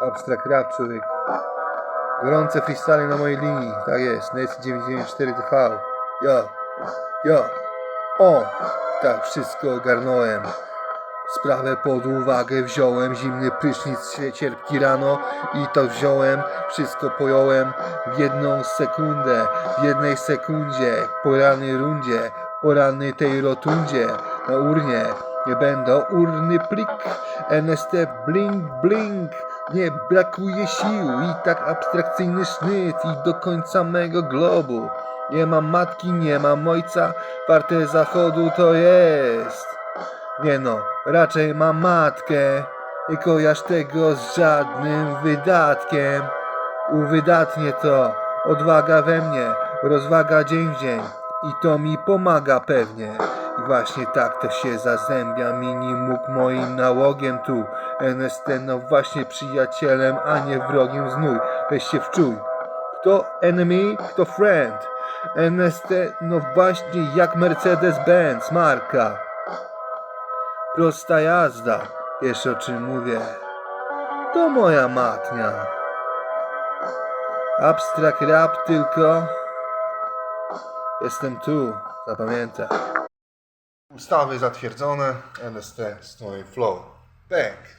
Abstract rap, człowiek. Gorące freestyle na mojej linii. Tak jest. Nec 994TV. Jo. Jo. O. Tak, wszystko ogarnąłem. Sprawę pod uwagę wziąłem, zimny prysznic cierpki rano i to wziąłem, wszystko pojąłem w jedną sekundę, w jednej sekundzie, po rannej rundzie, po rannej tej rotundzie, na urnie, nie będą urny plik, NST blink blink, nie brakuje sił i tak abstrakcyjny sznyt i do końca mego globu. Nie mam matki, nie mam ojca, warte zachodu to jest. Nie no, raczej mam matkę. Nie kojarz tego z żadnym wydatkiem. Uwydatnie to, odwaga we mnie, rozwaga dzień w dzień. I to mi pomaga pewnie. Właśnie tak to się zazębia minimuk moim nałogiem tu. NST no właśnie przyjacielem, a nie wrogiem znój. Weź się wczuj. Kto enemy, kto friend. NST no właśnie jak Mercedes-Benz marka. Prosta jazda, wiesz o czym mówię. To moja matnia. Abstract rap tylko. Jestem tu, zapamiętaj. Ustawy zatwierdzone, NST, Stone Flow. Bang.